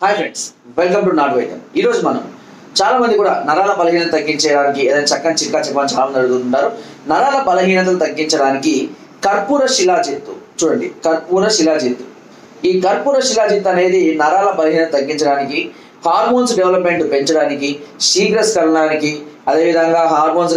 Hi friends welcome to నాట్ వైద్యం ఈరోజు మనం చాలా మంది కూడా నరాల బలహీనత తగ్గించడానికి ఏదైనా చక్కని చిక్కా చెప్పని చాలా మంది అడుగుతుంటారు. నరాల బలహీనతలు తగ్గించడానికి కర్పూర శిలాజిత్తు చూడండి కర్పూర శిలాజిత్తు ఈ కర్పూర శిలాజిత్ అనేది నరాల బలహీనత తగ్గించడానికి హార్మోన్స్ డెవలప్మెంట్ పెంచడానికి శీఘ్రస్ఖలనానికి అదేవిధంగా హార్మోన్స్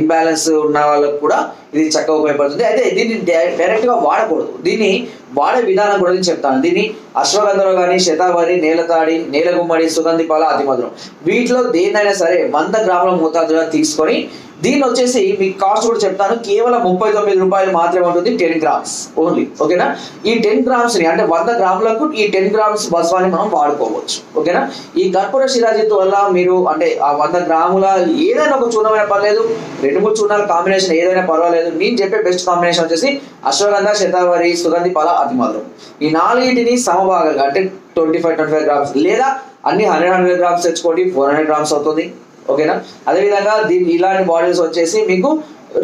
ఇంబ్యాలెన్స్ ఉన్న వాళ్ళకు కూడా ఇది చక్కగా ఉపయోగపడుతుంది. అయితే దీన్ని డైరెక్ట్గా వాడకూడదు. దీన్ని వాడే విధానం కూడా నేను చెప్తాను. దీన్ని అశ్వగంధలో కానీ శతావరి నేలతాడి నేలగుమ్మడి సుగంధి పాల అతి మధురం వీటిలో దేన్నైనా సరే వంద గ్రాముల మోతాదుగా తీసుకొని దీన్ని వచ్చేసి మీకు కాస్ట్ కూడా చెప్తాను. కేవలం ముప్పై తొమ్మిది రూపాయలు మాత్రమే ఉంటుంది టెన్ గ్రామ్స్ ఓన్లీ. ఓకేనా? ఈ టెన్ గ్రామ్స్ని అంటే వంద గ్రాములకు ఈ టెన్ గ్రామ్స్ బస్వాన్ని మనం వాడుకోవచ్చు. ఓకేనా? ఈ కర్పూర శిరాజిత్ వల్ల మీరు అంటే ఆ వంద గ్రాముల ఏదైనా ఒక చూర్ణమైన పర్లేదు. రెండు మూడు చూర్ణాల కాంబినేషన్ ఏదైనా పర్వాలేదు. నేను చెప్పే బెస్ట్ కాంబినేషన్ వచ్చేసి అశ్వగంధ శతావరి సుగంధి పాల అతిమధురం ఈ నాలుగింటిని సమభాగంగా అంటే twenty five twenty five grams లేదా అన్ని హండ్రెడ్ హండ్రెడ్ గ్రామ్స్ తెచ్చుకోండి. ఫోర్ హండ్రెడ్ గ్రామ్స్ అవుతుంది. ఓకేనా? అదేవిధంగా దీని ఇలాంటి బాటిల్స్ వచ్చేసి మీకు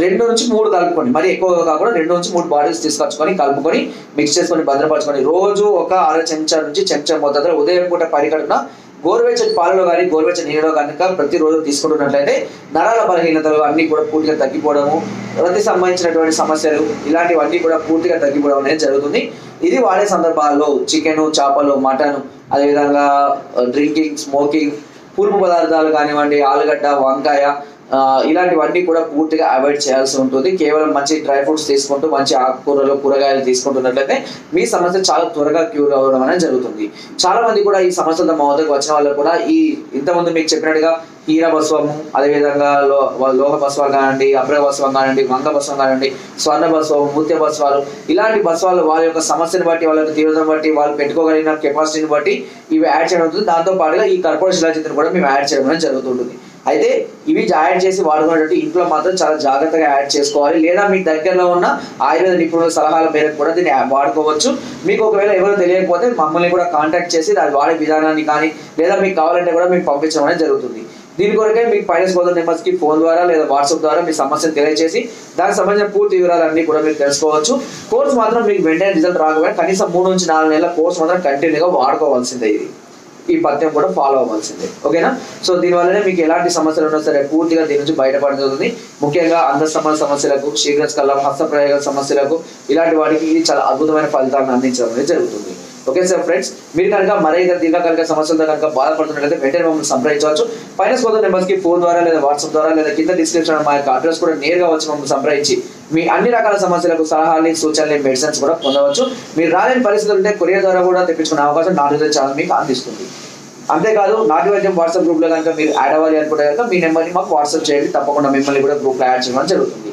రెండు నుంచి మూడు కలుపుకోండి. మరి ఎక్కువగా కాకుండా రెండు నుంచి మూడు బాటిల్స్ తీసుకొచ్చుకొని కలుపుకొని మిక్స్ చేసుకొని భద్రపరచుకొని రోజు ఒక అర చెంచా నుంచి చెంచా మొత్తంలో ఉదయం పూట పరికడున గోరువెచ్చని పాలలో కానీ గోరువెచ్చని నీళ్ళలో కనుక ప్రతిరోజు తీసుకుంటున్నట్లయితే నరాల బలహీనతలు అన్ని కూడా పూర్తిగా తగ్గిపోవడము ప్రతి సంబంధించినటువంటి సమస్యలు ఇలాంటివన్నీ కూడా పూర్తిగా తగ్గిపోవడం అనేది జరుగుతుంది. ఇది వాడే సందర్భాల్లో చికెన్ చేపలు మటన్ అదేవిధంగా డ్రింకింగ్ స్మోకింగ్ పూర్పు పదార్థాలు కానివ్వండి ఆలుగడ్డ వంకాయ ఇలాంటివన్నీ కూడా పూర్తిగా అవాయిడ్ చేయాల్సి ఉంటుంది. కేవలం మంచి డ్రై ఫ్రూట్స్ తీసుకుంటూ మంచి ఆకుకూరలు కూరగాయలు తీసుకుంటున్నట్లయితే మీ సమస్య చాలా త్వరగా క్యూర్ అవ్వడం అనేది జరుగుతుంది. చాలా మంది కూడా ఈ సమస్యలతో మా వద్దకు వచ్చిన వాళ్ళు కూడా ఈ ఇంతకుముందు మీకు చెప్పినట్టుగా హీర బస్వము అదేవిధంగా లో లోహ బస్వం కానివ్వండి అభ్ర బస్వం కానివ్వండి వంగ బస్వం కానివ్వండి స్వర్ణ బస్వం ముత్య బస్వాలు ఇలాంటి బస్వాళ్ళు వాళ్ళ యొక్క సమస్యను బట్టి వాళ్ళ యొక్క తీవ్రతను బట్టి వాళ్ళు పెట్టుకోగలిగిన కెపాసిటీని బట్టి ఇవి యాడ్ చేయడం అవుతుంది దాంతో పాటుగా ఈ కర్పూర శిలాచిత్రం కూడా మేము యాడ్ చేయడం అనేది జరుగుతుంటుంది అయితే ఇవి యాడ్ చేసి వాడుకునేటట్టు ఇంట్లో మాత్రం చాలా జాగ్రత్తగా యాడ్ చేసుకోవాలి. లేదా మీకు దగ్గరలో ఉన్న ఆయుర్వేద నిపుణుల సలహాల మేరకు కూడా దీన్ని వాడుకోవచ్చు. మీకు ఒకవేళ ఎవరు తెలియకపోతే మమ్మల్ని కూడా కాంటాక్ట్ చేసి దాని వాడే విధానాన్ని కానీ లేదా మీకు కావాలంటే కూడా మీకు పంపించడం అనేది జరుగుతుంది. దీని కొరకే మీకు ఫైనాన్స్ బోధన నెంబర్స్కి ఫోన్ ద్వారా లేదా వాట్సాప్ ద్వారా మీ సమస్యను తెలియజేసి దానికి సంబంధించిన పూర్తి వివరాలన్నీ కూడా మీరు తెలుసుకోవచ్చు. కోర్స్ మాత్రం మీకు వెంటనే రిజల్ట్ రాకపోయినా కనీసం మూడు నుంచి నాలుగు నెలల కోర్స్ మాత్రం కంటిన్యూగా వాడుకోవాల్సిందే ఇది. ఈ పథ్యం కూడా ఫాలో అవ్వాల్సిందే. ఓకేనా? సో దీనివల్లనే మీకు ఎలాంటి సమస్యలు ఉన్నా సరే పూర్తిగా దీని నుంచి బయటపడుతుంది ముఖ్యంగా అందస్తమాన సమస్యలకు శీఘ్రస్కలం హస్తప్రయోగ సమస్యలకు ఇలాంటి వాటికి ఇది చాలా అద్భుతమైన ఫలితాలను అందించడం అనేది జరుగుతుంది. ఓకే సార్ ఫ్రెండ్స్ మీరు కనుక మరైతే దీర్ఘకాలిక సమస్యలతో కనుక బాధపడుతున్నట్లయితే వెంటనే మమ్మల్ని సంప్రదించవచ్చు. ఫైనాన్స్ కోత నెంబర్స్కి ఫోన్ ద్వారా లేదా వాట్సాప్ ద్వారా లేదా కింద డిస్క్రిప్షన్ మా యొక్క అడ్రస్ కూడా నేరుగా వచ్చి మమ్మల్ని సంప్రదించి మీ అన్ని రకాల సమస్యలకు సలహాలు సూచనలు మెడిసిన్స్ కూడా పొందవచ్చు. మీరు రాలేని పరిస్థితులు ఉంటే కొరియర్ ద్వారా కూడా తెప్పించుకునే అవకాశం నాలుగు ఛానల్ మీకు అందిస్తుంది. అంతేకాదు నాటి వైద్యం వాట్సాప్ గ్రూప్లో కనుక మీరు యాడ్ అవ్వాలి అనుకుంటే కనుక మీ నెంబర్ని మాకు వాట్సాప్ చేయండి. తప్పకుండా మిమ్మల్ని కూడా గ్రూప్లో యాడ్ చేయడం జరుగుతుంది.